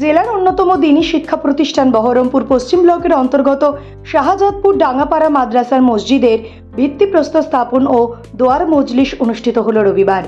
জেলার অন্যতম দিনী শিক্ষা প্রতিষ্ঠান বহরমপুর পশ্চিম ব্লকের অন্তর্গত শাহজাদপুর ডাঙ্গাপাড়া মাদ্রাসার মসজিদের ভিত্তিপ্রস্তর স্থাপন ও দোয়ার মজলিস অনুষ্ঠিত হল রবিবার।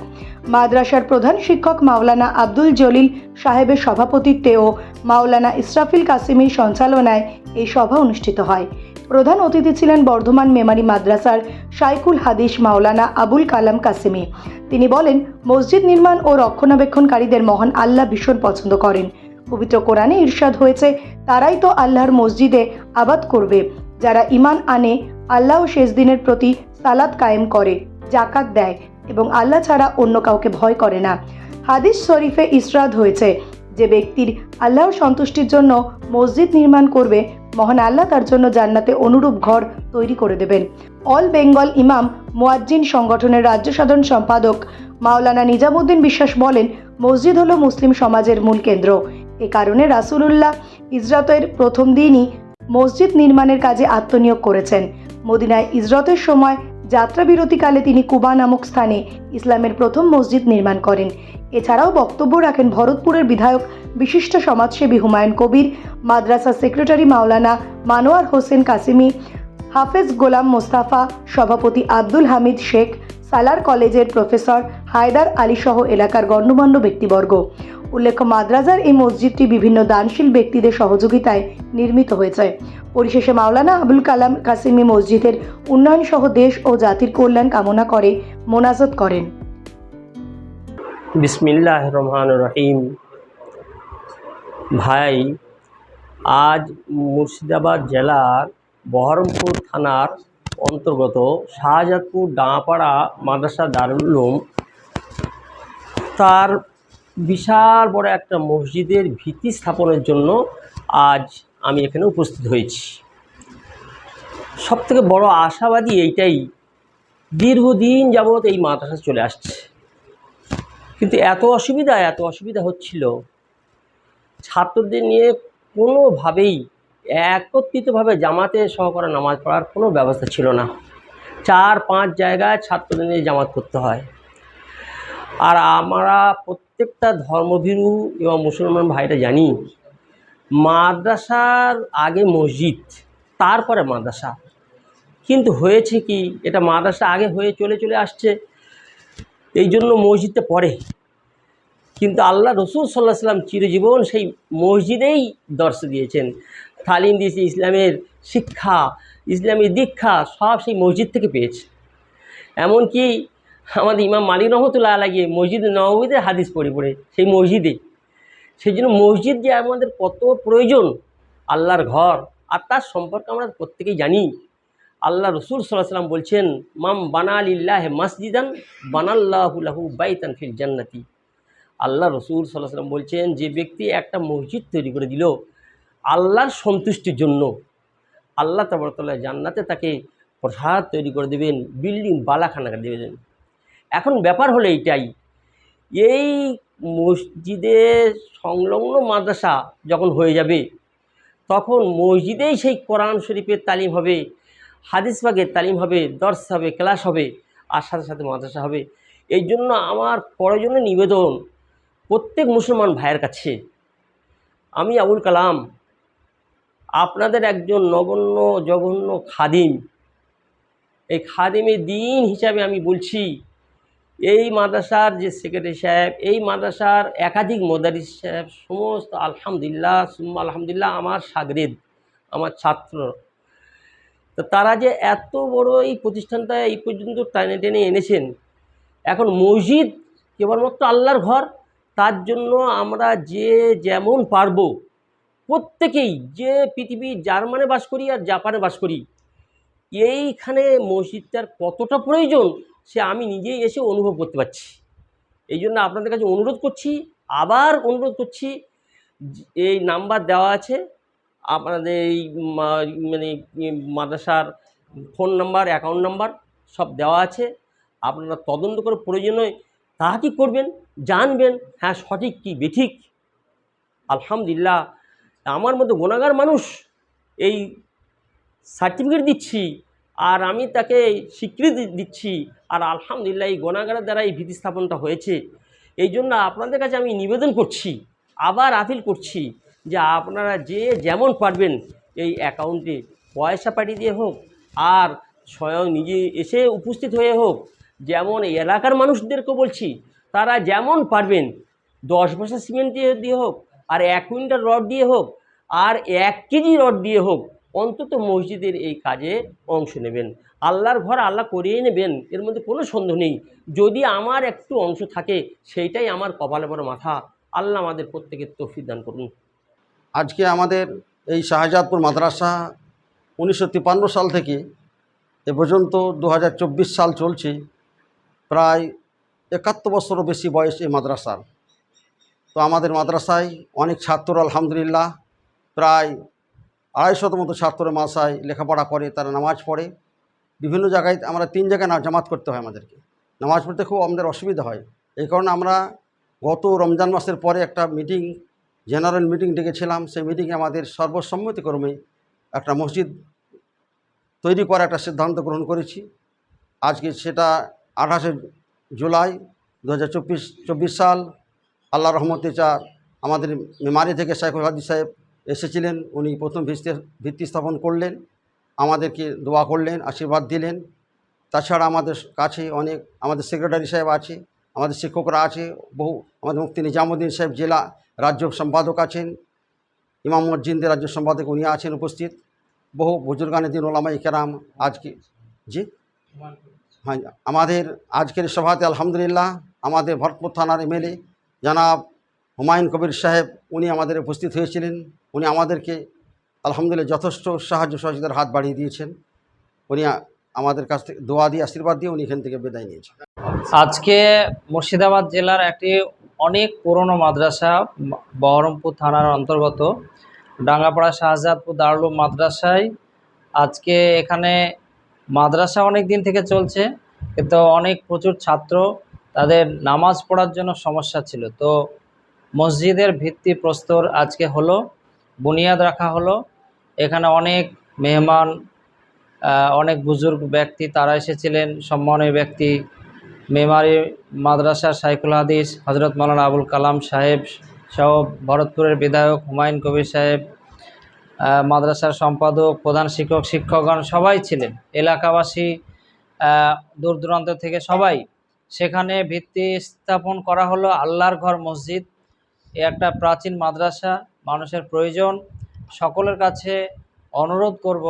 মাদ্রাসার প্রধান শিক্ষক মাওলানা আব্দুল জলিল সাহেবের সভাপতিত্বে ও মাওলানা ইসরাফিল কাসিমির সঞ্চালনায় এই সভা অনুষ্ঠিত হয়। প্রধান অতিথি ছিলেন বর্ধমান মেমারি মাদ্রাসার শাইকুল হাদিস মাওলানা আবুল কালাম কাসিমি। তিনি বলেন, মসজিদ নির্মাণ ও রক্ষণাবেক্ষণকারীদের মহান আল্লাহ ভীষণ পছন্দ করেন। পবিত্র কোরআনে ইরশাদ হয়েছে, তারাই তো আল্লাহর মসজিদে আবাদ করবে। যারা ইমান আনে, আল্লাহ শেষ দিনের প্রতি সালাত কায়েম করে জাকাত দেয় এবং আল্লাহ ছাড়া অন্য কাউকে ভয় করে না। হাদিস শরীফে ইসরাদ হয়েছে, যে ব্যক্তির আল্লাহর সন্তুষ্টির জন্য মসজিদ নির্মাণ করবে, মহান আল্লাহ তার জন্য জান্নাতে অনুরূপ ঘর তৈরি করে দেবেন। অল বেঙ্গল ইমাম মোয়াজ্জিন সংগঠনের রাজ্য সাধারণ সম্পাদক মাওলানা নিজামুদ্দিন বিশ্বাস বলেন, মসজিদ হলো মুসলিম সমাজের মূল কেন্দ্র। এ কারণে রাসূলুল্লাহ ইজরাতের প্রথম দিনই মসজিদ নির্মাণের কাজে আত্মনিয়োগ করেছেন। মদিনায় ইজরতের সময় যাত্রা বিরতিকালে তিনি কুবা নামক স্থানে ইসলামের প্রথম মসজিদ নির্মাণ করেন। এছাড়াও বক্তব্য রাখেন ভরতপুরের বিধায়ক, বিশিষ্ট সমাজসেবী হুমায়ুন কবির মাদ্রাসা সেক্রেটারি মাওলানা মানোয়ার হোসেন কাসিমি, হাফেজ গোলাম মোস্তাফা, সভাপতি আব্দুল হামিদ শেখ, সালার কলেজের প্রফেসর হায়দার আলী সহ এলাকার গণ্যমান্য ব্যক্তিবর্গ। উল্লেখ্য মাদ্রাসার এই মসজিদটি বিভিন্ন দানশীল ব্যক্তিদের সহযোগিতায় নির্মিত হয়েছে। পরিশেষে মাওলানা আবুল কালাম কাসিমি মসজিদের উন্নয়ন সহ দেশ ও জাতির কল্যাণ কামনা করে মোনাজত করেন। বিসমিল্লাহ রহমান রহিম। ভাই, আজ মুর্শিদাবাদ জেলার বহরমপুর থানার অন্তর্গত শাহজাদপুর ডাঁপাড়া মাদ্রাসা দারুল তার বিশাল বড় একটা মসজিদের ভিত্তি স্থাপনের জন্য আজ আমি এখানে উপস্থিত হয়েছি। সবথেকে বড় আশাবাদী এইটাই, দীর্ঘদিন যাবৎ এই মাদ্রাসা চলে আসছে। কিন্তু এত অসুবিধা এত অসুবিধা হচ্ছিল, ছাত্রদের নিয়ে কোনোভাবেই, একত্রিতভাবে জামাতে সহকারে নামাজ পড়ার কোনো ব্যবস্থা ছিল না। চার পাঁচ জায়গায় ছাত্রদের নিয়ে জামাত করতে হয়। আর আমরা প্রত্যেকটা ধর্মভীরু এবং মুসলমান ভাইরা জানি, মাদ্রাসার আগে মসজিদ, তারপরে মাদ্রাসা। কিন্তু হয়েছে কি, এটা মাদ্রাসা আগে হয়ে চলে চলে আসছে এই জন্য মসজিদটা পড়ে। কিন্তু আল্লাহ রসুল সাল্লাহ সাল্লাম চিরজীবন সেই মসজিদেই দর্শ দিয়েছেন। তালিম দিয়েছে ইসলামের শিক্ষা ইসলামী দীক্ষা, সব সেই মসজিদ থেকে পেয়েছে। এমনকি আমাদের ইমাম মালিক রহমতুল্লাহ লাগিয়ে মসজিদ নবমীতে হাদিস পড়ে পড়ে সেই মসজিদে। সেই জন্য মসজিদ যে আমাদের কত প্রয়োজন, আল্লাহর ঘর আর তার সম্পর্কে আমরা প্রত্যেকেই জানি। আল্লাহ রসুল সাল্লাম বলছেন মাম বানালিল্লাহ মাসজিদান বানাল্লাহুল্লাহু বাইতান ফিল জান্নাতি। আল্লাহ রসুল সাল্লাম বলছেন, যে ব্যক্তি একটা মসজিদ তৈরি করে দিল, আল্লাহর সন্তুষ্টির জন্য, আল্লাহ তাবরতাল্লাহ জান্নাতে তাকে প্রসাদ তৈরি করে দেবেন, বিল্ডিং বালাখানা দেবেন। এখন ব্যাপার হলো এইটাই। এই মসজিদে সংলগ্ন মাদ্রাসা যখন হয়ে যাবে, তখন মসজিদেই সেই কোরআন শরীফের তালিম হবে, হাদিস বাগের তালিম হবে, দর্শ হবে, ক্লাস হবে, আর সাথে সাথে মাদ্রাসা হবে। এই জন্য আমার প্রয়োজনীয় নিবেদন প্রত্যেক মুসলমান ভাইয়ের কাছে। আমি আবুল কালাম, আপনাদের একজন নগণ্য, জঘন্য খাদিম। এই খাদিমের দিন হিসাবে আমি বলছি এই মাদ্রাসার যে সেক্রেটারি সাহেব, এই মাদ্রাসার একাধিক মোদারিস সাহেব, সমস্ত আলহামদুলিল্লাহ, সুম্মা আলহামদুলিল্লাহ আমার সাগরেদ, আমার ছাত্র। তো তারা যে এত বড় এই প্রতিষ্ঠানটা এই পর্যন্ত টেনে টেনে এনেছেন, এখন মসজিদ কেবলমাত্র আল্লাহর ঘর, তার জন্য আমরা যে যেমন পারব, প্রত্যেকেই যে পৃথিবীর জার্মানে বাস করি আর জাপানে বাস করি, এইখানে মসজিদটার কতটা প্রয়োজন সে আমি নিজেই এসে অনুভব করতে পারছি। এই জন্য আপনাদের কাছে অনুরোধ করছি, আবার অনুরোধ করছি, এই নাম্বার দেওয়া আছে, আপনাদের এই মানে মাদ্রাসার ফোন নাম্বার, অ্যাকাউন্ট নাম্বার সব দেওয়া আছে। আপনারা তদন্ত করে প্রয়োজনে তাহা কি করবেন, জানবেন হ্যাঁ সঠিক কি বেঠিক। আলহামদুলিল্লাহ, আমার মতো গোনাগার মানুষ এই সার্টিফিকেট দিচ্ছি। আর আমি তাকে স্বীকৃতি দিচ্ছি। আর আলহামদুলিল্লাহ এই গণাগারের দ্বারা এই ভীতি স্থাপনটা হয়েছে। এই জন্য আপনাদের কাছে আমি নিবেদন করছি, আবার আপিল করছি যে আপনারা যে যেমন পারবেন এই অ্যাকাউন্টে পয়সা পাঠিয়ে দিয়ে হোক আর স্বয়ং নিজে এসে উপস্থিত হয়ে হোক। যেমন এলাকার মানুষদেরকে বলছি, তারা যেমন পারবেন দশ বছর সিমেন্ট দিয়ে দিয়ে হোক, আর এক কুইন্টাল রড দিয়ে হোক, আর এক কেজি রড দিয়ে হোক অন্তত মসজিদের এই কাজে অংশ নেবেন। আল্লাহর ঘর আল্লাহ করিয়ে নেবেন, এর মধ্যে কোনো সন্দেহ নেই। যদি আমার একটু অংশ থাকে, সেইটাই আমার কপালে বড় মাথা। আল্লাহ আমাদের প্রত্যেকের তৌফিক দান করুন। আজকে আমাদের এই শাহজাদপুর মাদ্রাসা উনিশশো তিপ্পান্ন সাল থেকে এ পর্যন্ত দু হাজার চব্বিশ সাল চলছে। প্রায় একাত্তর বছরও বেশি বয়স এই মাদ্রাসার। তো আমাদের মাদ্রাসায় অনেক ছাত্র, আলহামদুলিল্লাহ, প্রায় আড়াইশত মতো ছাত্র মাসায় লেখাপড়া করে, তারা নামাজ পড়ে। বিভিন্ন জায়গায় আমরা তিন জায়গায় জামাত করতে হয় আমাদেরকে। নামাজ পড়তে খুব আমাদের অসুবিধা হয়। এই কারণে আমরা গত রমজান মাসের পরে একটা মিটিং, জেনারেল মিটিং ডেকেছিলাম। সেই মিটিংয়ে আমাদের সর্বসম্মতিক্রমে একটা মসজিদ তৈরি করার একটা সিদ্ধান্ত গ্রহণ করেছি। আজকে সেটা আঠাশে জুলাই দু হাজার সাল আল্লাহ রহমতে চা আমাদের মেমারি থেকে শাইখুল হাদি সাহেব এসেছিলেন, উনি প্রথম ভিত্তি ভিত্তি স্থাপন করলেন, আমাদেরকে দোয়া করলেন, আশীর্বাদ দিলেন। তাছাড়া আমাদের কাছে অনেক, আমাদের সেক্রেটারি সাহেব আছে, আমাদের শিক্ষকরা আছে, বহু, আমাদের মুক্তি নিজামুদ্দিন সাহেব জেলা রাজ্য সম্পাদক আছেন, ইমাম মসজিদের রাজ্য সম্পাদক উনি আছেন উপস্থিত, বহু বুজুর্গানে দিন ওলামা ইকেরাম আজকে, জি? হ্যাঁ আমাদের আজকের সভাতে আলহামদুলিল্লাহ, আমাদের ভরতপুর থানার এমএলএ জনাব হুমায়ুন কবির সাহেব, উনি আমাদের উপস্থিত হয়েছিলেন। উনি আমাদেরকে আলহামদুলিল্লাহ যথেষ্ট সাহায্য সহযোগিতার হাত বাড়িয়ে দিয়েছেন। উনি আমাদের কাছ থেকে দোয়া দিয়ে, আশীর্বাদ দিয়ে উনি এখান থেকে বিদায় নিয়েছেন। আজকে মুর্শিদাবাদ জেলার একটি অনেক পুরনো মাদ্রাসা বহরমপুর থানার অন্তর্গত। ডাঙ্গাপাড়া শাহজাদপুর দারুল মাদ্রাসায় আজকে এখানে মাদ্রাসা অনেক দিন থেকে চলছে। কিন্তু অনেক প্রচুর ছাত্র, তাদের নামাজ পড়ার জন্য সমস্যা ছিল। তো মসজিদের ভিত্তি প্রস্তর আজকে হলো, বুনিয়াদ রাখা হলো। এখানে অনেক মেহমান অনেক বুজুর্গ ব্যক্তি, তারা এসেছিলেন, সম্মানীয় ব্যক্তি, মেমারি মাদ্রাসার সাইকুল হাদিস হজরত মৌলানা আবুল কালাম সাহেব সহ ভরতপুরের বিধায়ক হুমায়ুন কবির সাহেব মাদ্রাসার সম্পাদক, প্রধান শিক্ষক, শিক্ষকগণ সবাই ছিলেন। এলাকাবাসী দূর দূরান্ত থেকে সবাই। সেখানে ভিত্তি স্থাপন করা হলো আল্লাহর ঘর মসজিদ। এ একটা প্রাচীন মাদ্রাসা, মানুষের প্রয়োজন। সকলের কাছে অনুরোধ করব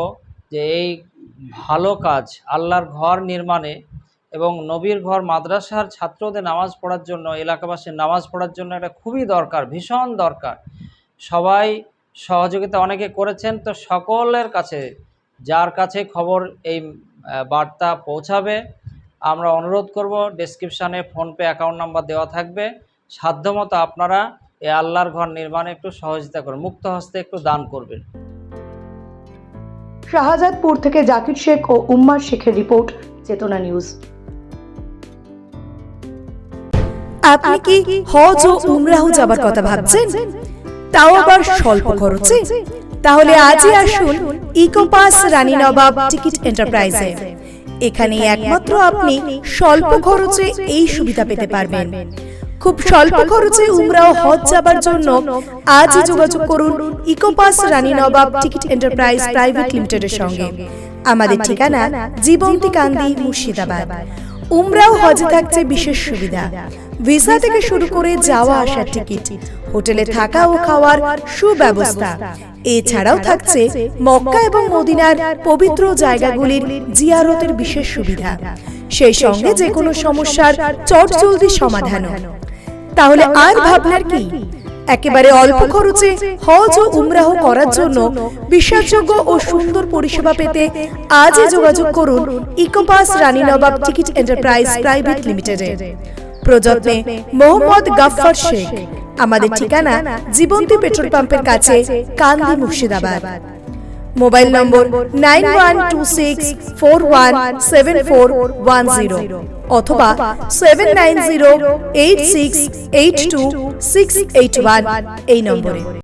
যে এই ভালো কাজ, আল্লাহর ঘর নির্মাণে এবং নবীর ঘর মাদ্রাসার ছাত্রদের নামাজ পড়ার জন্য, এলাকাবাসীর নামাজ পড়ার জন্য এটা খুবই দরকার, ভীষণ দরকার। সবাই সহযোগিতা অনেকে করেছেন, তো সকলের কাছে, যার কাছে খবর এই বার্তা পৌঁছাবে, আমরা অনুরোধ করব ডেসক্রিপশানে ফোনপে অ্যাকাউন্ট নাম্বার দেওয়া থাকবে। সাধ্যমতো আপনারা এই আল্লাহর ঘর নির্মাণে একটু সহযোগিতা করুন মুক্ত হস্তে একটু দান করবেন। শাহজাদপুর থেকে জাকির শেখ ও উম্মার শেখের রিপোর্ট চেতনা নিউজ। আপনি কি হজ ও উমরাহ যাবার কথা ভাবছেন? তাও আবার স্বল্প খরচে? তাহলে আজই আসুন ইকোপাস রানী নবাব টিকিট এন্টারপ্রাইজে। এখানে একমাত্র আপনি স্বল্প খরচে এই সুবিধা পেতে পারবেন। খুব স্বল্প খরচে উমরাহ হজ যাবার জন্য আজই যোগাযোগ করুন Ecopass Rani Nawab ticket enterprise private লিমিটেডের সঙ্গে। আমাদের ঠিকানা জীবন্তী কান্দি মুর্শিদাবাদ। উমরাও হজে থাকছে বিশেষ সুবিধা। ভিসা থেকে শুরু করে যাওয়া আসার টিকিট হোটেলে থাকা ও খাওয়ার সুব্যবস্থা। এছাড়াও থাকছে মক্কা এবং মদিনার পবিত্র জায়গাগুলির জিয়ারতের বিশেষ সুবিধা। সেই সঙ্গে যে কোনো সমস্যার চটজলদি সমাধানও তাহলে আর ভাবনার কি? একেবারে অল্প খরচে হজ ও উমরাহ করার জন্য বিশ্বাসযোগ্য ও সুন্দর পরিষেবা পেতে আজই যোগাযোগ করুন Ecopass Rani Nawab ticket enterprise private লিমিটেডে প্রযত্নে মোহাম্মদ গাফফার শেখ। আমাদের ঠিকানা জীবন্তী পেট্রোল পাম্পের কাছে Kandi Murshidabad. Mobile number nine one two six four one seven four one zero অথবা seven nine zero eight six eight two six eight one এই নম্বরে।